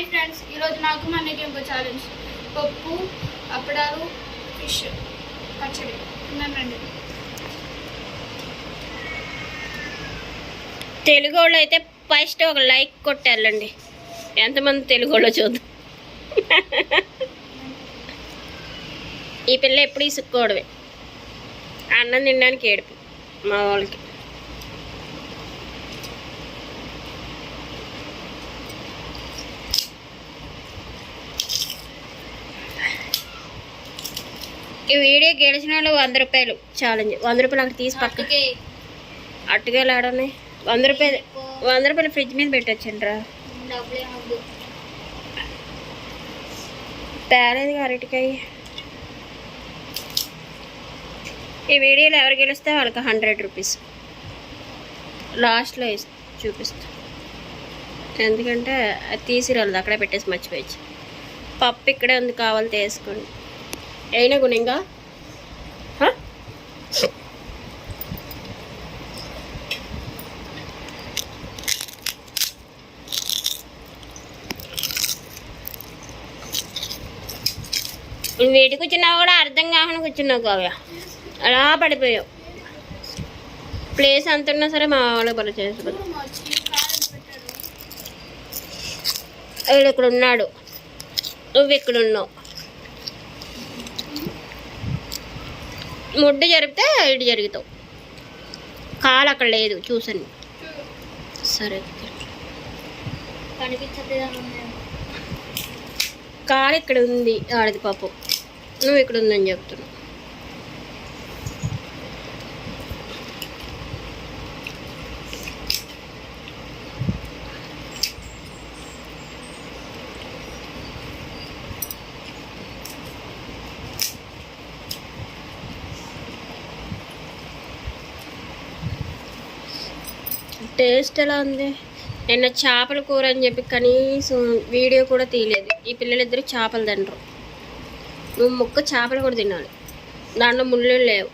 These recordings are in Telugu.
హాయ్ ఫ్రెండ్స్ ఈరోజు నాకు మనకి ఇంకో ఛాలెంజ్ పప్పు అప్పడాలు ఫిష్ పచ్చడి. ఉన్నానండి తెలుగు వాళ్ళు అయితే ఫస్ట్ ఒక లైక్ కొట్టాలండి ఎంతమంది తెలుగు వాళ్ళు చూద్దాం. ఈ పిల్ల ఎప్పుడు ఇసుక్కోవడమే. అన్నం తినడానికి ఏడుపు మా వాళ్ళకి. ఈ వీడియో గెలిచిన వాళ్ళు వంద రూపాయలు. ఛాలెంజ్ వంద రూపాయలు అక్కడ తీసి పక్క పక్కకి అట్టుగా ఆడనే వంద రూపాయలు వంద రూపాయలు ఫ్రిడ్జ్ మీద పెట్టచ్చండ్రా. తేలేదు అరటికాయ. ఈ వీడియోలో ఎవరు గెలిస్తే వాళ్ళకి హండ్రెడ్ రూపీస్ లాస్ట్లో చూపిస్తా. ఎందుకంటే అది తీసిరాలి అక్కడే పెట్టేసి మర్చిపోయచ్చు. పప్పు ఇక్కడే ఉంది కావాలి తీసుకోండి అయినా గుణింగా నువ్వు వేటి కూర్చున్నావు కూడా అర్థం కాకుండా కూర్చున్నావు కావ్య. అలా పడిపోయావు. ప్లేస్ అంత ఉన్నా సరే మా వాళ్ళు పని చేసుకో వీడు ఇక్కడ ఉన్నాడు. నువ్వు ఇక్కడ ఉన్నావు. ముడ్డు జరిపితే ఇటు జరుగుతావు. కాలు అక్కడ లేదు చూసండి సరే కాలు ఇక్కడ ఉంది ఆడది పాపం. నువ్వు ఇక్కడ ఉందని చెప్తున్నావు టేస్ట్ ఎలా ఉంది? నిన్న చేపల కూర అని చెప్పి కనీసం వీడియో కూడా తీయలేదు. ఈ పిల్లలిద్దరు చేపలు తినరు. నువ్వు ముక్క చేపలు కూడా తినాలి. దాంట్లో ముళ్ళు లేవు.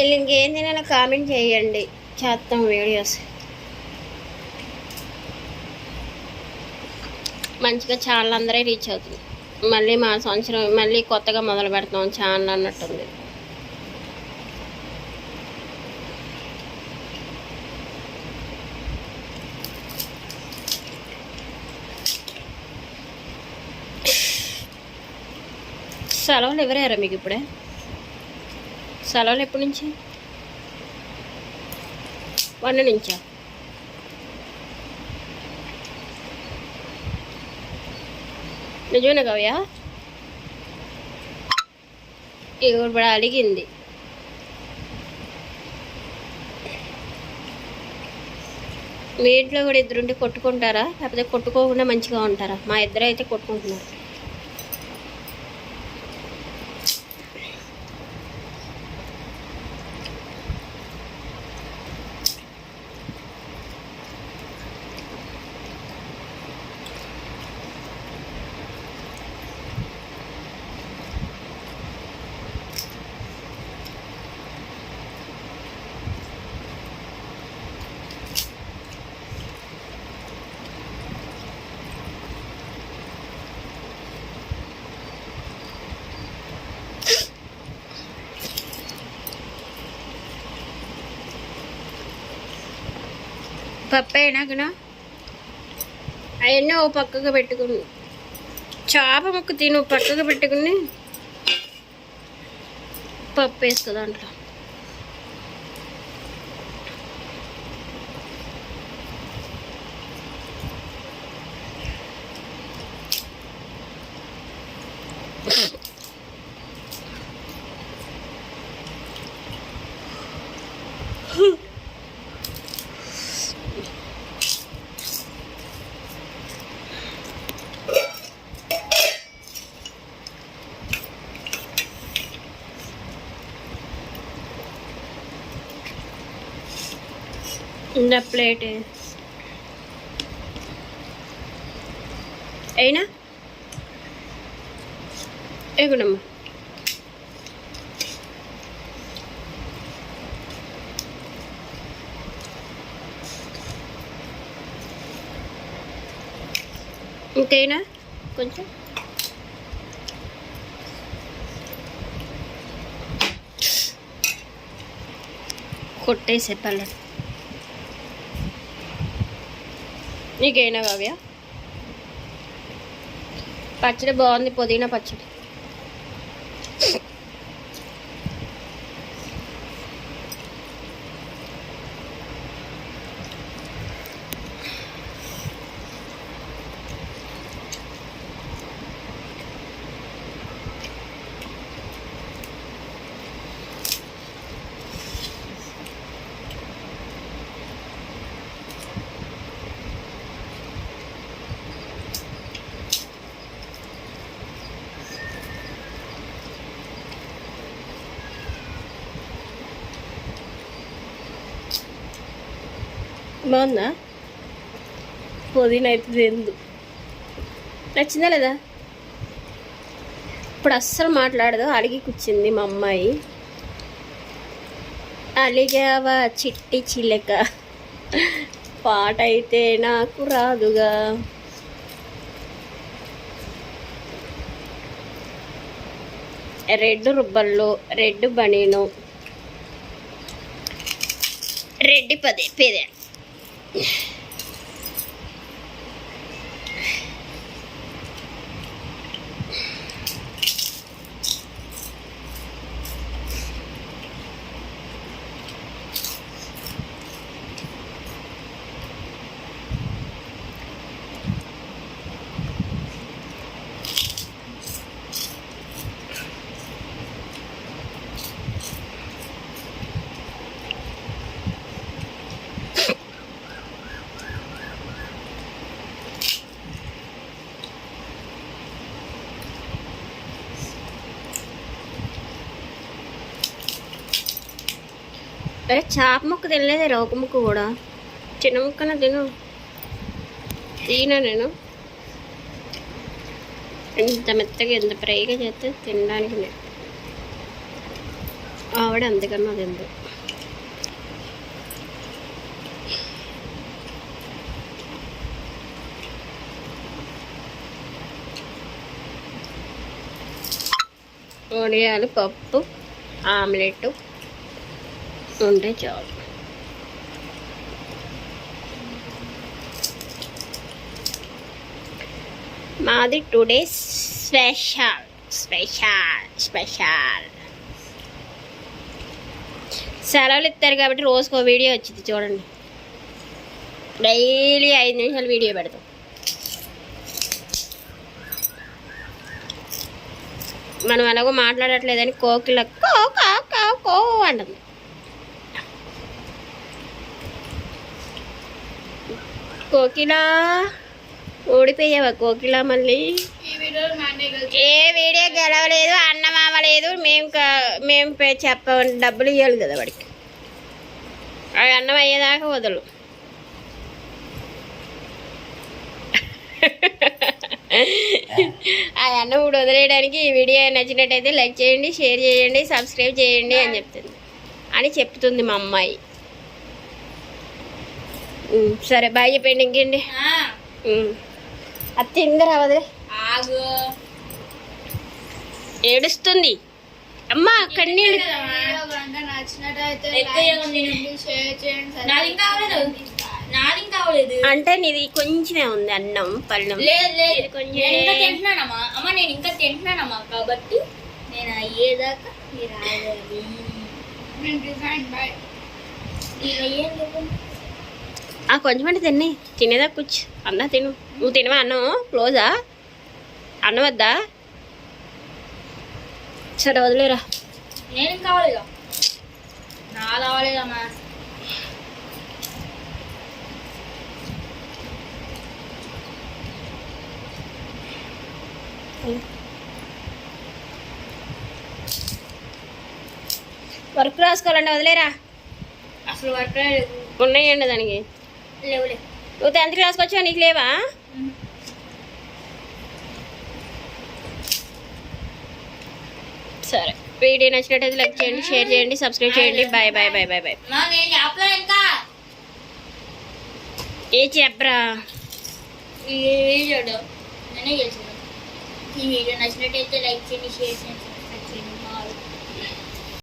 వీళ్ళు ఇంకేం తినాలో కామెంట్ చేయండి. చేస్తాం వీడియోస్. మంచిగా ఛానల్ అందరే రీచ్ అవుతుంది. మళ్ళీ మా సంవత్సరం మళ్ళీ కొత్తగా మొదలు పెడతాం ఛానల్ అన్నట్టుంది. సెలవులు ఎవరయ్యారా మీకు ఇప్పుడే? సెలవులు ఎప్పటి నుంచి? వన్ నుంచా? నిజమే కవ్యా? ఇప్పుడు అడిగింది. మీ ఇంట్లో కూడా ఇద్దరుండి కొట్టుకుంటారా? లేకపోతే కొట్టుకోకుండా మంచిగా ఉంటారా? మా ఇద్దరు అయితే కొట్టుకుంటున్నారు. పప్పు అయినాకనా అవన్నీ ఓ పక్కకు పెట్టుకుని. చేప ముక్క తిను పక్కకు పెట్టుకుని పప్పు వేసుకో దాంట్లో In ప్లేట్ plate is. అయినా ఎగుడమ్మ ఇంకైనా కొంచెం కొట్టేసే పల్లెడు నీకేనా కావ్య? పచ్చడి బాగుంది పుదీనా పచ్చడి. బాగుందా? పుదీనా అయితే తిందు. నచ్చిందా లేదా? ఇప్పుడు అస్సలు మాట్లాడదు అడిగి కూర్చుంది మా అమ్మాయి. అలిగావా చిట్టి చిలక? పాట అయితే నాకు రాదుగా. రెడ్ రుబ్బల్లో రెడ్ బనీను. రెడ్డి పదే పేదే. Yeah. అరే చాప ముక్క తినలేదే రోక ముక్క కూడా. చిన్న ముక్కన తిను. తినా నేను. ఇంత మెత్తగా ఎంత ఫ్రైగా చేస్తే తినడానికి నేను ఆవిడ అందుకన్నా తిందు. వడియాలు పప్పు ఆమ్లెట్ ఉంటే చాలు. మాది టుడే స్పెషల్ స్పెషల్ స్పెషల్ సెలవులు ఇస్తారు కాబట్టి రోజుకో వీడియో వచ్చింది చూడండి. డైలీ ఐదు నిమిషాలు వీడియో పెడతాం. మనం ఎలాగో మాట్లాడట్లేదని కోకిల కో కో కో కో అంటుంది. కోకిల? ఓడిపోయావా కోకిల మళ్ళీ? ఏ వీడియో గెలవలేదు అన్నం అవ్వలేదు మేము క- మేము చెప్ప డబ్బులు ఇవ్వాలి కదా వాడికి. అది అన్నం అయ్యేదాకా వదలు. ఆ అన్నం ఇప్పుడు వదిలేయడానికి ఈ వీడియో నచ్చినట్టయితే లైక్ చేయండి షేర్ చేయండి సబ్స్క్రైబ్ చేయండి అని చెప్తుంది. అని చెప్తుంది మా అమ్మాయి. సరే బాయ్ చెప్పండి ఇంకేంటి? తిందరా వదిలే ఆగు. ఏడుస్తుంది. అమ్మా కన్నీళ్ళు. అంటే నీది కొంచెమే ఉంది అన్నం పళ్ళం. లేదు లేదు. ఇది కొంచెం- నేను ఇంకా తింటున్నానమ్మా. అమ్మ నేను ఇంకా తింటున్నానమ్మా కాబట్టి నేను అయ్యేదాకా మీరు ఆగాలి నేను డిజైన్ బాయ్ నేను అయ్యేది చెప్పండి. ఆ కొంచెం అంటే తిని తినేదా కూర్చు. అన్నా తిను. నువ్వు తినవా అన్నం? క్లోజా? అన్నం వద్దా? సరే వదిలేరా. నేను ఇంకా అవ్వలేదా నాది అవ్వలేదమ్మా వర్క్ రాసుకోవాలండి వదిలేరా? అసలు వర్క్ ఉన్నాయండి దానికి. లేవులే. నువ్వు టెన్త్ క్లాస్కి వచ్చావు నీకు లేవా? సరే. వీడియో నచ్చినట్టయితే లైక్ చేయండి షేర్ చేయండి సబ్స్క్రైబ్ చేయండి. Bye bye bye bye bye. ఏ చెప్పరా? ఈ వీడియో నచ్చినట్టయితే లైక్ చేయండి షేర్ చేయండి.